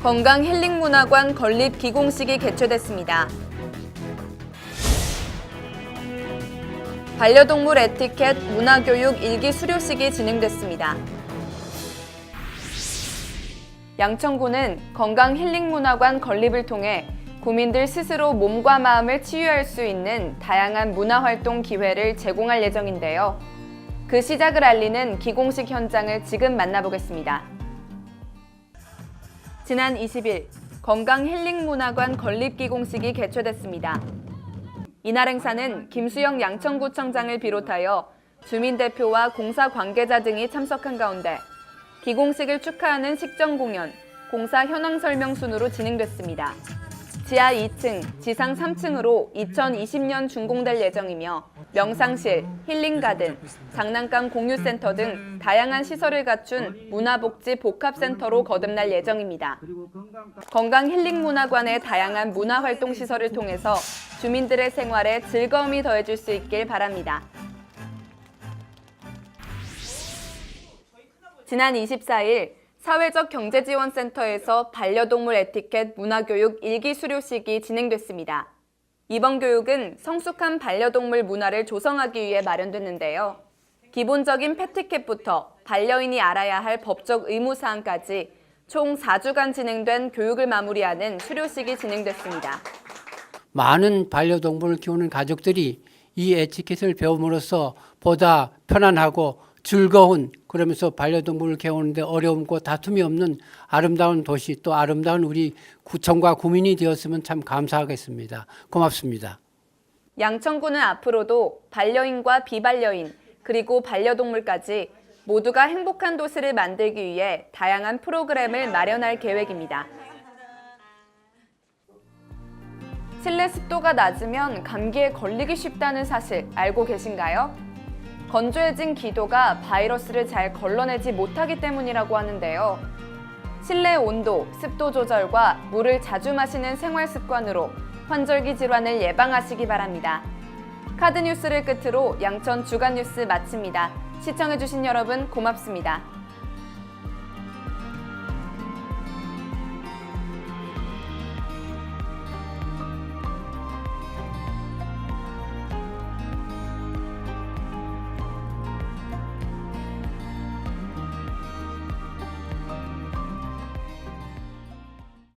건강 힐링 문화관 건립 기공식이 개최됐습니다. 반려동물 에티켓 문화교육 일기 수료식이 진행됐습니다. 양천구는 건강 힐링 문화관 건립을 통해 구민들 스스로 몸과 마음을 치유할 수 있는 다양한 문화 활동 기회를 제공할 예정인데요. 그 시작을 알리는 기공식 현장을 지금 만나보겠습니다. 지난 20일 건강 힐링 문화관 건립 기 공식이 개최됐습니다. 이날 행사는 김수영 양천구청장을 비롯하여 주민 대표와 공사 관계자 등이 참석한 가운데 기공식을 축하하는 식전 공연, 공사 현황 설명 순으로 진행됐습니다. 지하 2층, 지상 3층으로 2020년 준공될 예정이며 명상실, 힐링가든, 장난감 공유센터 등 다양한 시설을 갖춘 문화복지 복합센터로 거듭날 예정입니다. 건강 힐링 문화관의 다양한 문화 활동 시설을 통해서 주민들의 생활에 즐거움이 더해질 수 있길 바랍니다. 지난 24일 사회적 경제지원센터에서 반려동물 에티켓 문화교육 일기 수료식이 진행됐습니다. 이번 교육은 성숙한 반려동물 문화를 조성하기 위해 마련됐는데요. 기본적인 패티켓부터 반려인이 알아야 할 법적 의무사항까지 총 4주간 진행된 교육을 마무리하는 수료식이 진행됐습니다. 많은 반려동물을 키우는 가족들이 이 에티켓을 배움으로써 보다 편안하고 즐거운 그러면서 반려동물을 키우는데 어려움과 다툼이 없는 아름다운 도시 또 아름다운 우리 구청과 구민이 되었으면 참 감사하겠습니다. 고맙습니다. 양천구는 앞으로도 반려인과 비반려인 그리고 반려동물까지 모두가 행복한 도시를 만들기 위해 다양한 프로그램을 마련할 계획입니다. 실내 습도가 낮으면 감기에 걸리기 쉽다는 사실 알고 계신가요? 건조해진 기도가 바이러스를 잘 걸러내지 못하기 때문이라고 하는데요. 실내 온도, 습도 조절과 물을 자주 마시는 생활 습관으로 환절기 질환을 예방하시기 바랍니다. 카드 뉴스를 끝으로 양천 주간 뉴스 마칩니다. 시청해주신 여러분 고맙습니다.